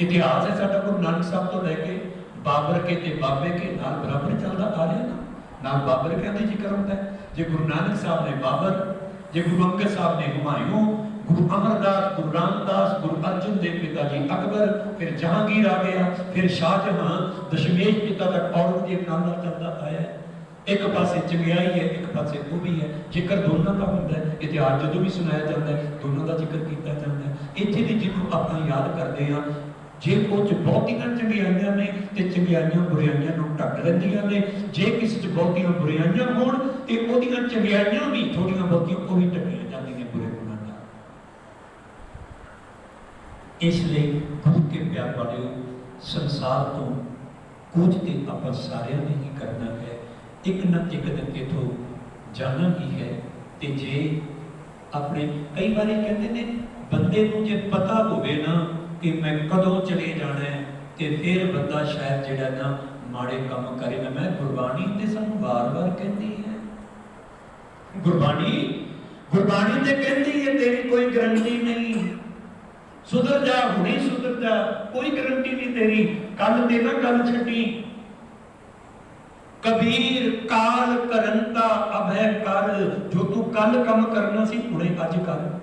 ਇਤਿਹਾਸ ਹੈ ਸਾਡਾ ਗੁਰੂ ਨਾਨਕ ਸਾਹਿਬ ਤੋਂ ਲੈ ਕੇ ਬਾਬਰ ਕੇ ਤੇ ਬਾਬੇ ਕੇ ਨਾਲ ਬਰਾਬਰ ਚੱਲਦਾ ਆ ਰਿਹਾ ਨਾ। ਨਾਲ ਬਾਬਰ ਕੇ ਦਾ ਜ਼ਿਕਰ ਹੁੰਦਾ ਹੈ। ਜੇ ਗੁਰੂ ਨਾਨਕ ਸਾਹਿਬ ਨੇ ਬਾਬਰ, ਜੇ ਗੁਰੂ ਅੰਗਦ ਸਾਹਿਬ ਨੇ ਹੁਮਾਯੂੰ, ਗੁਰੂ ਅਮਰਦਾਸ, ਗੁਰੂ ਰਾਮਦਾਸ, ਗੁਰੂ ਅਰਜਨ ਦੇਵ ਪਿਤਾ ਜੀ ਅਕਬਰ, ਫਿਰ ਜਹਾਂਗੀਰ ਆ ਗਿਆ, ਫਿਰ ਸ਼ਾਹਜਹਾਂ, ਦਸ਼ਮੇਸ਼ ਪਿਤਾ ਤੱਕ ਔਰੰਗਜ਼ੇਬ ਨਾਲ ਨਾਲ ਚੱਲਦਾ ਆਇਆ ਇੱਕ ਪਾਸੇ ਚੰਗਿਆਈ ਹੈ, ਇੱਕ ਪਾਸੇ ਉਹ ਹੈ। ਜ਼ਿਕਰ ਦੋਨਾਂ ਦਾ ਹੁੰਦਾ ਹੈ, ਇਤਿਹਾਸ ਜਦੋਂ ਵੀ ਸੁਣਾਇਆ ਜਾਂਦਾ ਹੈ, ਦੋਨਾਂ ਦਾ ਜ਼ਿਕਰ ਕੀਤਾ ਜਾਂਦਾ ਹੈ। ਇੱਥੇ ਵੀ ਜਿਹਨੂੰ ਆਪਾਂ ਯਾਦ ਕਰਦੇ ਹਾਂ ਜੇ ਉਹ ਚ ਬਹੁਤੀਆਂ ਚੰਗਿਆਈਆਂ ਨੇ ਤੇ ਚੰਗਿਆਈਆਂ ਬੁਰਾਈਆਂ ਨੂੰ ਢੱਕ ਲੈਂਦੀਆਂ ਨੇ। ਜੇ ਕਿਸੇ ਚ ਬਹੁਤੀਆਂ ਬੁਰਾਈਆਂ ਹੋਣ ਤੇ ਉਹਦੀਆਂ ਚੰਗਿਆਈਆਂ ਵੀ ਥੋੜੀਆਂ ਬਹੁਤੀਆਂ, ਉਹ ਵੀ ਢੱਕੀਆਂ ਜਾਂਦੀਆਂ ਨੇ ਬੁਰੇ ਗੁਣਾਂ ਨਾਲ। ਇਸ ਲਈ ਗੁਰੂ ਕੇ ਪਿਆਰ ਵਾਲਿਓ, ਸੰਸਾਰ ਤੋਂ ਕੁਝ ਤੇ ਆਪਾਂ ਸਾਰਿਆਂ ਨੇ ਹੀ ਕਰਨਾ ਹੈ। ਇੱਕ ਨਾ ਇੱਕ ਦਿਨ ਇਥੋਂ ਜਾਣਾ ਹੀ ਹੈ ਤੇ ਜੇ ਆਪਣੇ ਕਈ ਵਾਰੀ ਕਹਿੰਦੇ ਨੇ, ਬੰਦੇ ਨੂੰ ਜੇ ਪਤਾ ਹੋਵੇ ਨਾ ਕਿ ਮੈਂ ਕਦੋਂ ਚਲੇ ਜਾਣਾ ਹੈ ਤੇ ਫਿਰ ਬੰਦਾ ਸ਼ਾਇਦ ਜਿਹੜਾ ਨਾ ਮਾੜੇ ਕੰਮ ਕਰੇ ਨਾ। ਮੈਂ ਗੁਰਬਾਣੀ ਤੇ ਸਾਨੂੰ ਵਾਰ-ਵਾਰ ਕਹਿੰਦੀ ਹੈ। ਗੁਰਬਾਣੀ? ਗੁਰਬਾਣੀ ਤੇ ਕਹਿੰਦੀ ਹੈ, ਤੇਰੀ ਕੋਈ ਗਰੰਟੀ ਨਹੀਂ ਸੁਧਰ ਜਾ, ਹੁਣੇ ਸੁਧਰ ਜਾ, ਕੋਈ ਗਰੰਟੀ ਨਹੀਂ ਤੇਰੀ। ਕੱਲ ਤੇ ਨਾ ਗੱਲ ਛੱਡੀ। ਕਬੀਰ ਕਾਲ ਕਰੰਤਾ ਅਭੈ ਕਰ, ਜੋ ਤੂੰ ਕੱਲ ਕੰਮ ਕਰਨਾ ਸੀ, ਹੁਣੇ ਅੱਜ ਕਰ।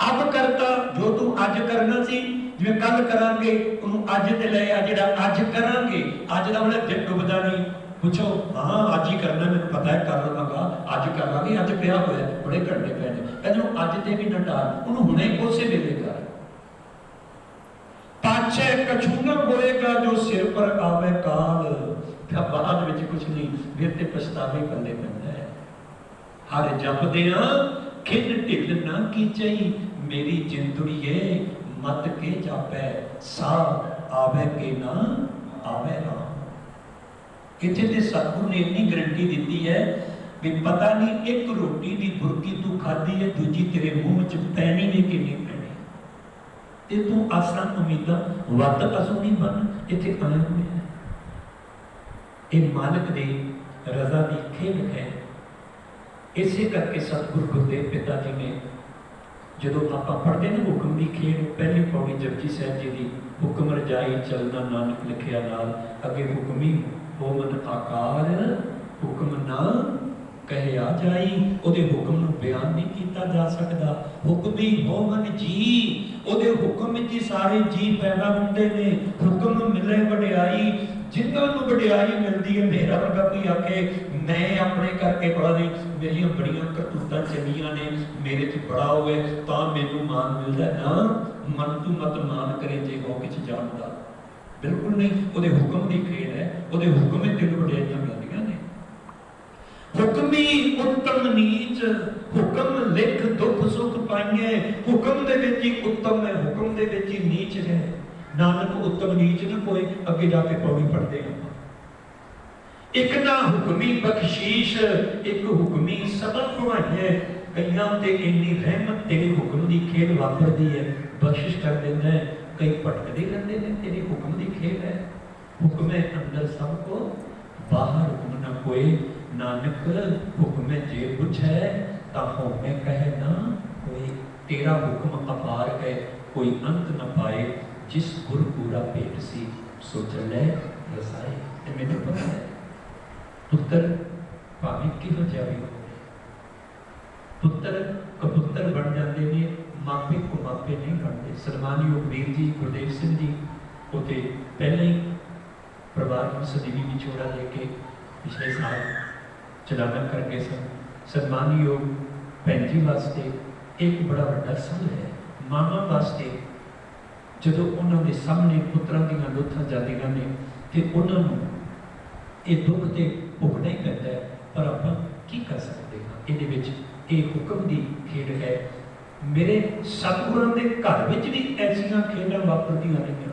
ਅਬ ਕਰਤਾ, ਜੋ ਤੂੰ ਅੱਜ ਕਰਨਾ ਸੀ, ਜਿਵੇਂ ਕੱਲ ਕਰਾਂਗੇ, ਉਹਨੂੰ ਅੱਜ ਤੇ ਲੈ ਆ, ਜਿਹੜਾ ਅੱਜ ਕਰਾਂਗੇ, ਅੱਜ ਦਾ ਮਤਲਬ ਦਿਨ ਡੁੱਬਦਾ ਨਹੀਂ। ਪੁੱਛੋ, ਹਾਂ, ਅੱਜ ਹੀ ਕਰਨਾ, ਮੈਨੂੰ ਪਤਾ ਹੈ, ਕਰ ਲਵਾਂਗਾ, ਅੱਜ ਕਰਾਂਗੇ, ਅੱਜ ਪਿਆ ਹੋਇਆ, ਬੜੇ ਘੰਟੇ ਪਏ ਨੇ। ਕਹਿੰਦੇ ਅੱਜ ਤੇ ਵੀ ਨਾ ਉਹਨੂੰ ਹੁਣੇ ਕੋਸੇ ਵੇਲੇ ਕਰ। ਪਾਛੇ ਕਛੂ ਹੋਏਗਾ, ਜੋ ਸਿਰ ਪਰ ਆਵੇ ਕਾਲ। ਫਿਰ ਬਾਅਦ ਵਿੱਚ ਕੁਝ ਨਹੀਂ ਫਿਰ ਤੇ ਪਛਤਾਵੇ ਬੰਦੇ ਪੈਂਦਾ ਹੈ ਹਰ ਜਪਦਿਆਂ ਖਿੰਡ ਢਿੱਲ ਨਾ ਕੀਚਈ ਮੇਰੀ ਜਿੰਦੜੀਏ, ਮਤ ਕੇ ਜਾਪੈ ਸਾ ਆਵੇ ਕੇ ਨਾ ਆਵੇ ਨਾ। ਇੱਥੇ ਤੇ ਸਤਿਗੁਰੂ ਨੇ ਇੰਨੀ ਗਰੰਟੀ ਦਿੱਤੀ ਹੈ ਵੀ ਪਤਾ ਨਹੀਂ ਇੱਕ ਰੋਟੀ ਦੀ ਬੁਰਕੀ ਤੂੰ ਖਾਧੀ ਹੈ, ਦੂਜੀ ਤੇਰੇ ਮੂੰਹ ਵਿੱਚ ਪੈਣੀ ਨੇ ਕਿ ਨਹੀਂ ਪੈਣੀ। ਤੇ ਤੂੰ ਆਸਾਂ ਉਮੀਦਾਂ, ਵੱਧ ਅਸੂਨੀ ਬਣ, ਇੱਥੇ ਆਏ ਹੈ। ਇਹ ਮਾਲਕ ਦੀ ਰਜ਼ਾ ਦੀ ਖੇਡ ਹੈ। ਇਸੇ ਕਰਕੇ ਸਤਿਗੁਰੂ ਗੁਰਦੇਵ ਪਿਤਾ ਜੀ ਨੇ ਜਦੋਂ ਆਪਾਂ ਪੜ੍ਹਦੇ ਨੇ ਹੁਕਮ ਦੀ ਖੇਡ, ਪਹਿਲੀ ਪੌੜੀ ਜਪਜੀ ਸਾਹਿਬ ਜੀ ਦੀ ਹੁਕਮ ਰਜਾਈ ਚੱਲਣਾ ਨਾਨਕ ਲਿਖਿਆ ਨਾਲ, ਅੱਗੇ ਹੁਕਮੀ ਹੋ ਆਕਾਰ, ਹੁਕਮ ਨਾ ਕਹਿਆ ਜਾਈ, ਉਹਦੇ ਹੁਕਮ ਨੂੰ ਬਿਆਨ ਨਹੀਂ ਕੀਤਾ ਜਾ ਸਕਦਾ। ਹੁਕਮੀ ਹੋ ਜੀ, ਉਹਦੇ ਹੁਕਮ ਵਿੱਚ ਹੀ ਸਾਰੇ ਜੀ ਪੈਦਾ ਹੁੰਦੇ ਨੇ, ਹੁਕਮ ਮਿਲੇ ਵਡਿਆਈ ਜਿੰਨਾਂ ਨੂੰ ਵਡਿਆਈ ਮਿਲਦੀ ਹੈ, ਮੇਰਾ ਵਰਗਾ ਕੋਈ ਆਖੇ ਮੈਂ ਆਪਣੇ ਕਰਕੇ ਬੜਾ ਨਹੀਂ ਮੇਰੀਆਂ ਬੜੀਆਂ ਕਰਤੂਤਾਂ ਚੰਗੀਆਂ ਨੇ, ਮੇਰੇ 'ਚ ਬੜਾ ਹੋਵੇ ਤਾਂ ਮੈਨੂੰ ਮਾਨ ਮਿਲਦਾ ਨਾ, ਮਨ ਤੂੰ ਮਤ ਮਾਨ ਕਰੇ ਜੇ ਹੋ ਕਿਛ ਜਾਣਦਾ ਬਿਲਕੁਲ ਨਹੀਂ, ਉਹਦੇ ਹੁਕਮ ਦੀ ਖੇਡ ਹੈ, ਉਹਦੇ ਹੁਕਮ ਵਿੱਚ ਤੈਨੂੰ ਵਡਿਆਈਆਂ ਮਿਲਦੀਆਂ ਨੇ। ਹੁਕਮੀ ਉੱਤਮ ਨੀਚ, ਹੁਕਮ ਲਿਖ ਦੁੱਖ ਸੁਖ ਪਾਈਏ, ਹੁਕਮ ਦੇ ਵਿੱਚ ਹੀ ਉੱਤਮ ਹੈ, ਹੁਕਮ ਦੇ ਵਿੱਚ ਹੀ ਨੀਚ ਹੈ। ਨਾਨਕ ਉੱਤਮ ਨੀਚ ਨਾ ਕੋਈ, ਅੱਗੇ ਜਾ ਕੇ ਪੌੜੀ ਪੜਦੇ ਹਾਂ ਇੱਕ ਨਾ ਹੁਕਮੀ ਬਖਸ਼ੀਸ਼, ਇੱਕ ਹੁਕਮੀ ਸਦਾ ਭਵਾਈਏ ਕਈਆਂ ਤੇ ਇੰਨੀ ਰਹਿਮਤ ਤੇਰੇ ਹੁਕਮ ਦੀ ਖੇਡ ਵਾਪਰਦੀ ਹੈ। ਬਖਸ਼ਿਸ਼ ਕਰ ਦਿੰਦਾ ਹੈ। ਕਈ ਭਟਕਦੇ ਰਹਿੰਦੇ ਨੇ, ਤੇਰੇ ਹੁਕਮ ਦੀ ਖੇਡ ਹੈ। ਹੁਕਮ ਹੈ ਅੰਦਰ ਸਭ ਕੋ ਬਾਹਰ ਹੁਕਮ ਨਾ ਕੋਈ। ਨਾਨਕ, ਹੁਕਮ ਜੇ ਬੁਝੈ ਤਾਂ ਹੋਮੇ ਕਹੇ ਨਾ ਕੋਈ। ਤੇਰਾ ਹੁਕਮ ਅਪਾਰ ਹੈ, ਕੋਈ ਅੰਤ ਨਾ ਪਾਏ। ਜਿਸ ਗੁਰ ਪੂਰਾ ਭੇਟ ਸੀ ਸੋਚਣ ਲੈ ਰਸਾਏ ਤੇ ਮੈਨੂੰ ਪਤਾ ਹੈ। ਪੁੱਤਰ ਭਾਵੇਂ ਕਿਹੋ ਜਿਹਾ ਵੀ ਹੋਵੇ। ਪੁੱਤਰ ਕਪੁੱਤਰ ਬਣ ਜਾਂਦੇ ਨੇ, ਮਾਪੇ ਕੋ ਮਾਪੇ ਨਹੀਂ ਬਣਦੇ। ਸਨਮਾਨਯੋਗ ਵੀਰ ਜੀ, ਗੁਰਦੇਵ ਸਿੰਘ ਜੀ ਉਤੇ ਪਹਿਲੇ ਹੀ ਪਰਿਵਾਰ ਨੂੰ ਸਦੀਵੀ ਵਿਛੋੜਾ ਲੈ ਕੇ ਪਿਛਲੇ ਸਾਲ ਚਲਾਣਾ ਕਰ ਗਏ ਸਨ। ਸਨਮਾਨਯੋਗ ਭੈਣ ਜੀ ਵਾਸਤੇ ਇੱਕ ਬੜਾ ਵੱਡਾ ਸਲ ਹੈ। ਮਾਮਾ ਵਾਸਤੇ ਜਦੋਂ ਉਹਨਾਂ ਦੇ ਸਾਹਮਣੇ ਪੁੱਤਰਾਂ ਦੀਆਂ ਲੋਥਾਂ ਜਾਂਦੀਆਂ ਨੇ, ਤੇ ਉਹਨਾਂ ਨੂੰ ਇਹ ਦੁੱਖ ਤੇ ਭੁਗਤਣਾ ਹੀ ਪੈਂਦਾ ਹੈ ਪਰ ਆਪਾਂ ਕੀ ਕਰ ਸਕਦੇ ਹਾਂ? ਇਹਦੇ ਵਿੱਚ ਇਹ ਹੁਕਮ ਦੀ ਖੇਡ ਹੈ। ਮੇਰੇ ਸਤਿਗੁਰਾਂ ਦੇ ਘਰ ਵਿੱਚ ਵੀ ਐਸੀਆਂ ਖੇਡਾਂ ਵਾਪਰਦੀਆਂ ਰਹੀਆਂ।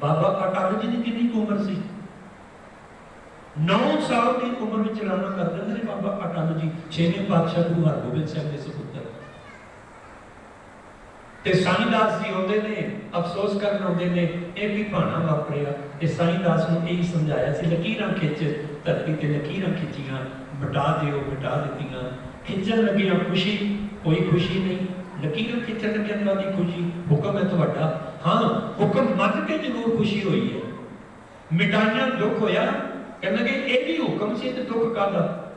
ਬਾਬਾ ਅਟਲ ਜੀ ਦੀ ਕਿੰਨੀ ਕੁ ਉਮਰ ਸੀ? 9 ਸਾਲ ਦੀ ਉਮਰ ਵਿੱਚ ਰਾਣਾ ਕਰਦੇ ਦਿੰਦੇ ਨੇ ਬਾਬਾ ਅਟਲ ਜੀ। ਛੇਵੇਂ ਪਾਤਸ਼ਾਹ ਗੁਰੂ ਹਰਗੋਬਿੰਦ ਸਿੰਘ ਦੇ ਤੇ ਤੇ ਸਾਈਂਦਾਸ ਜੀ ਹੁੰਦੇ ਨੇ, ਅਫਸੋਸ ਕਰਨ ਆਉਂਦੇ ਨੇ, ਇਹ ਵੀ ਭਾਣਾ ਵਾਪਰਿਆ। ਤੇ ਸਾਈਂਦਾਸ ਨੂੰ ਇਹ ਸਮਝਾਇਆ ਸੀ, ਲਕੀਰਾਂ ਖਿੱਚ, ਧਰਤੀ ਤੇ ਲਕੀਰਾਂ ਖਿੱਚੀਆਂ ਮਿਟਾ ਦਿਓ ਮਿਟਾ ਦਿੱਤੀਆਂ। ਖਿੱਚਣ ਲੱਗੀਆਂ ਖੁਸ਼ੀ, ਕੋਈ ਖੁਸ਼ੀ ਨਹੀਂ। ਲਕੀਰ ਖਿੱਚਣ ਲੱਗਿਆ ਉਹਨਾਂ ਦੀ ਖੁਸ਼ੀ, ਹੁਕਮ ਹੈ ਤੁਹਾਡਾ। ਹਾਂ, ਹੁਕਮ ਮੰਨ ਕੇ ਜ਼ਰੂਰ ਖੁਸ਼ੀ ਹੋਈ ਹੈ। ਮਿਟਾਈਆਂ ਦੁੱਖ ਹੋਇਆ, ਕਹਿੰਦੇ ਕਿ ਇਹ ਵੀ ਹੁਕਮ ਸੀ ਤੇ ਦੁੱਖ ਕਾਹਦਾ?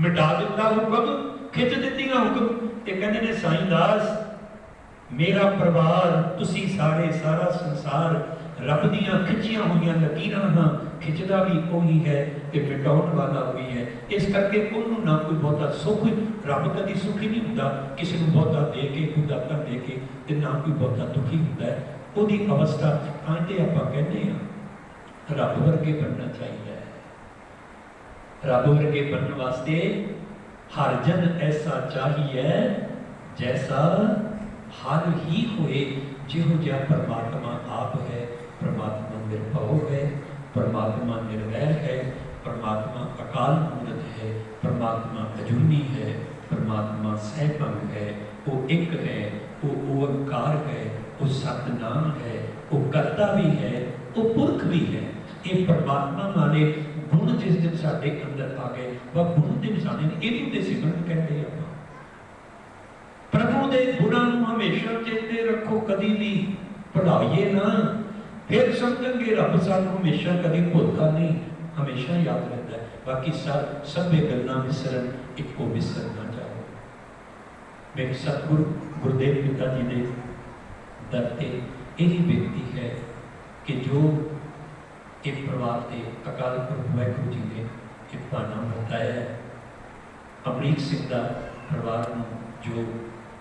ਮਿਟਾ ਦਿੱਤਾ ਹੁਕਮ, ਖਿੱਚ ਦਿੱਤੀਆਂ ਹੁਕਮ। ਤੇ ਕਹਿੰਦੇ ਨੇ, ਸਾਈਂ ਦਾਸ ਮੇਰਾ ਪਰਿਵਾਰ, ਤੁਸੀਂ ਸਾਰੇ ਸਾਰਾ ਸੰਸਾਰ ਰੱਬ ਦੀਆਂ ਖਿੱਚੀਆਂ ਹੋਈਆਂ ਲਕੀਰਾਂ ਹਾਂ, ਖਿੱਚਦਾ ਵੀ ਉਹੀ ਹੈ ਤੇ ਮਿਟਾਉਣ ਵਾਲਾ ਵੀ ਹੈ। ਇਸ ਕਰਕੇ ਉਹਨੂੰ ਨਾ ਕੋਈ ਬਹੁਤਾ ਸੁੱਖ, ਰੱਬ ਕਦੀ ਸੁਖੀ ਨਹੀਂ ਹੁੰਦਾ, ਕਿਸੇ ਨੂੰ ਬਹੁਤਾ ਦੇ ਕੇ, ਕੋਈ ਦਾਤਾ ਦੇ ਕੇ ਤੇ ਨਾ ਕੋਈ ਬਹੁਤਾ ਦੁਖੀ ਹੁੰਦਾ ਹੈ। ਉਹਦੀ ਅਵਸਥਾ ਆਂਦੇ ਆਪਾਂ ਕਹਿੰਦੇ ਆ ਰੱਬ ਵਰਗੇ ਬਣਨਾ ਚਾਹੀਦਾ ਹੈ। ਰੱਬ ਵਰਗੇ ਬਣਨ ਵਾਸਤੇ ਹਰ ਜਨ ਐਸਾ ਚਾਹੀਏ ਜੈਸਾ ਹਰ ਹੀ ਹੋਏ, ਜਿਹੋ ਜਿਹਾ ਪਰਮਾਤਮਾ ਆਪ ਹੈ, ਪਰਮਾਤਮਾ ਨਿਰਭਉ ਹੈ, ਪਰਮਾਤਮਾ ਨਿਰਵੈਰ ਹੈ, ਪਰਮਾਤਮਾ ਅਕਾਲ ਮੂਰਤ ਹੈ, ਪਰਮਾਤਮਾ ਅਜੂਨੀ ਹੈ, ਪਰਮਾਤਮਾ ਸਹਿਭੰਗ ਹੈ, ਉਹ ਇੱਕ ਹੈ, ਉਹ ਓੰਕਾਰ ਹੈ, ਉਹ ਸਤਨਾਮ ਹੈ, ਉਹ ਕਰਤਾ ਵੀ ਹੈ, ਉਹ ਪੁਰਖ ਵੀ ਹੈ। ਇਹ ਪਰਮਾਤਮਾ ਵਾਲੇ ਗੁਣ ਜਿਸ ਦਿਨ ਸਾਡੇ ਅੰਦਰ ਆ ਗਏ ਉਹ ਗੁਣ ਦੇ ਨਿਸ਼ਾਨੇ ਨੇ, ਇਹਨੂੰ ਤੇ ਸਿਮਰਨ ਕਹਿੰਦੇ ਆ। ਦੇ ਗੁਣਾਂ ਨੂੰ ਹਮੇਸ਼ਾ ਚੇਤੇ ਰੱਖੋ, ਕਦੀ ਵੀ ਭੁਲਾਈਏ ਨਾ। ਫਿਰ ਸਮਝਾਂਗੇ ਰੱਬ ਸਾਨੂੰ ਹਮੇਸ਼ਾ ਕਦੀ ਭੁੱਲਦਾ ਨਹੀਂ, ਹਮੇਸ਼ਾ ਯਾਦ ਰਹਿੰਦਾ ਹੈ। ਬਾਕੀ ਸਭ, ਸਭੇ ਗੱਲਾਂ ਵਿਸਰਨ ਇੱਕੋ ਵਿਸਰ ਨਾ। ਜਾਓ ਮੇਰੇ ਸਤਿਗੁਰੂ ਗੁਰਦੇਵ ਪਿਤਾ ਜੀ ਦੇ ਦਰ ਤੇ ਇਹ ਬੇਨਤੀ ਹੈ ਕਿ ਜੋ ਇਹ ਪਰਿਵਾਰ ਦੇ ਅਕਾਲ ਪੁਰਖ ਵਾਹਿਗੁਰੂ ਜੀ ਨੇ ਇਹ ਭਾਣਾ ਬਤਾਇਆ ਹੈ, ਅਮਰੀਕ ਸਿੰਘ ਦਾ ਪਰਿਵਾਰ ਨੂੰ ਜੋ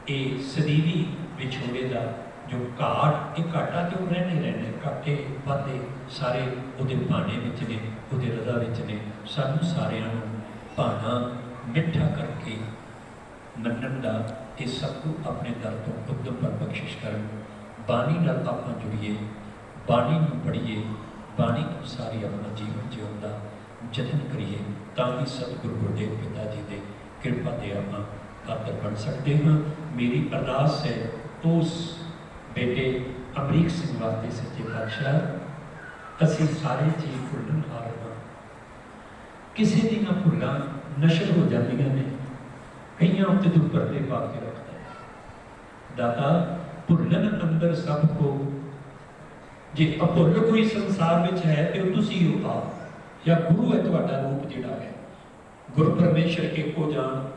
ਇਹ ਸਦੀਵੀ ਵਿਛੋੜੇ ਦਾ ਜੋ ਘਾਟ ਇਹ ਘਾਟਾ ਤੇ ਉਹ ਰਹਿਣੇ ਰਹਿਣੇ ਘਾਟੇ ਵਾਧੇ ਸਾਰੇ ਉਹਦੇ ਭਾਣੇ ਵਿੱਚ ਨੇ, ਉਹਦੇ ਰਜ਼ਾ ਵਿੱਚ ਨੇ। ਸਾਨੂੰ ਸਾਰਿਆਂ ਨੂੰ ਭਾਣਾ ਮਿੱਠਾ ਕਰਕੇ ਮੰਨਣ ਦਾ ਇਹ ਸਭ ਨੂੰ ਆਪਣੇ ਦਰ ਤੋਂ ਉਦਮ ਪਰ ਬਖਸ਼ਿਸ਼ ਕਰਨ। ਬਾਣੀ ਨਾਲ ਆਪਾਂ ਜੁੜੀਏ, ਬਾਣੀ ਨੂੰ ਪੜ੍ਹੀਏ, ਬਾਣੀ ਅਨੁਸਾਰ ਆਪਣਾ ਜੀਵਨ ਜਿਉਣ ਦਾ ਯਤਨ ਕਰੀਏ, ਤਾਂ ਹੀ ਸਤਿਗੁਰੂ ਗੁਰਦੇਵ ਪਿਤਾ ਜੀ ਦੇ ਕਿਰਪਾ 'ਤੇ ਆਪਾਂ ਪਾਤਰ ਬਣ ਸਕਦੇ ਹਾਂ। ਮੇਰੀ ਅਰਦਾਸ ਹੈ, ਉਸ ਬੇਟੇ ਅਮਰੀਕ ਸਿੰਘ ਵਾਸਤੇ ਸੱਚੇ ਪਾਤਸ਼ਾਹ, ਅਸੀਂ ਸਾਰੇ ਜੀ ਭੁੱਲਣ ਹਾਰ ਕਿਸੇ ਦੀਆਂ ਭੁੱਲਾਂ ਨਸ਼ਰ ਹੋ ਜਾਂਦੀਆਂ ਨੇ, ਕਈਆਂ ਉੱਤੇ ਤੂੰ ਪਰਦੇ ਪਾ ਕੇ ਰੱਖਦਾ ਹੈ। ਦਾਤਾ, ਭੁੱਲਣ ਅੰਦਰ ਸਭ ਕੋ। ਜੇ ਅਭੁੱਲ ਕੋਈ ਸੰਸਾਰ ਵਿੱਚ ਹੈ, ਤੇ ਉਹ ਤੁਸੀਂ ਹੋ ਆਪ। ਜਾਂ ਗੁਰੂ ਹੈ ਤੁਹਾਡਾ ਰੂਪ ਜਿਹੜਾ ਹੈ। ਗੁਰ ਪਰਮੇਸ਼ਰ ਇੱਕੋ ਜਾਣ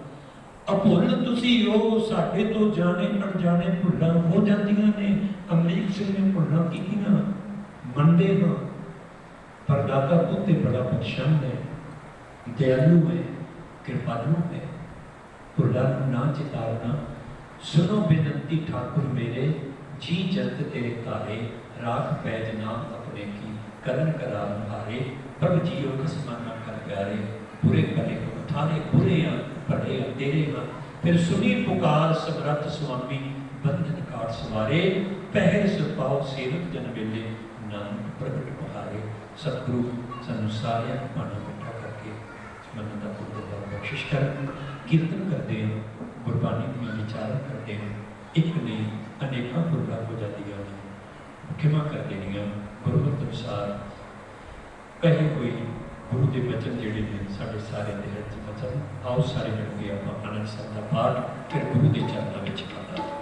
ਅਭੁੱਲ ਤੁਸੀਂ ਹੋ ਸਾਡੇ ਤੋਂ ਜਾਣੇ ਅਣਜਾਣੇ ਭੁੱਲਾਂ ਹੋ ਜਾਂਦੀਆਂ ਨੇ। ਅਮਰੀਕ ਸਿੰਘ ਨੇ ਭੁੱਲਾਂ ਕੀਤੀਆਂ। ਮੰਨਦੇ ਹਾਂ, ਪਰ ਦਾਤਾ ਤੂੰ ਬੜਾ ਬਖਸ਼ੰਦ ਹੈ। ਦਇਆਲੂ ਹੈ, ਕਿਰਪਾਲੂ ਹੈ। ਭੁੱਲਾਂ ਨੂੰ ਨਾ ਚਿਤਾਰਨਾ। ਸੁਨੋ ਬੇਨਤੀ ਠਾਕੁਰ ਮੇਰੇ, ਜੀ ਜੰਤ ਤੇਰੇ ਤਾਰੇ, ਰਾਖ ਪੈਜ ਨਾਮ ਆਪਣੇ ਕੀ, ਕਰਨ ਕਰਾ ਹਾਰੇ ਪ੍ਰਭ ਜੀਓ ਕਸਮਾਂ ਕਰ ਪਿਆਰੇ ਬੁਰੇ ਕਰੇ ਉਠਾਰੇ ਬੁਰੇ ਆ ਭਲੇ ਆ, ਤੇਰੇ ਆ। ਫਿਰ ਸੁਣੀ ਪੁਕਾਰ ਸਮਰੱਥ ਸੁਆਮੀ, ਬੰਧਨ ਕਾਟ ਸਵਾਰੇ, ਪਹਿਰ ਸੁਪਾਉ ਸੇਵਕ ਜਨ ਵੇਲੇ, ਨਾਨਕ ਪ੍ਰਗਟ ਬਹਾਰੇ ਸਤਿਗੁਰੂ ਸਾਨੂੰ ਸਾਰਿਆਂ ਨੂੰ ਪਾਣਾ ਮਿੱਠਾ ਕਰਕੇ ਮਨ ਦਾ ਪੁੱਤਰ ਬਖਸ਼ਿਸ਼ ਕਰ ਕੀਰਤਨ ਕਰਦੇ ਹਾਂ, ਗੁਰਬਾਣੀ ਦੀ ਵਿਚਾਰ ਕਰਦੇ ਹਾਂ। ਇੱਕ ਨੇ ਅਨੇਕਾਂ ਪੁਰਖਾਂ ਹੋ ਜਾਂਦੀਆਂ ਨੇ ਖਿਮਾ ਕਰ ਦੇਣੀਆਂ, ਗੁਰਮਤਿ ਅਨੁਸਾਰ। ਕਹੇ ਹੋਏ ਗੁਰੂ ਦੇ ਬਚਨ ਜਿਹੜੇ ਨੇ ਸਾਡੇ ਸਾਰੇ ਦੇ ਹਿਰਦੇ 'ਚ ਆਓ ਸਾਰੇ ਮਿਲ ਕੇ ਆਪਾਂ ਆਨੰਦ ਸਾਹਿਬ ਦਾ ਪਾਠ ਫਿਰ ਗੁਰੂ ਦੇ ਚਰਨਾਂ ਵਿੱਚ ਕਰਦਾ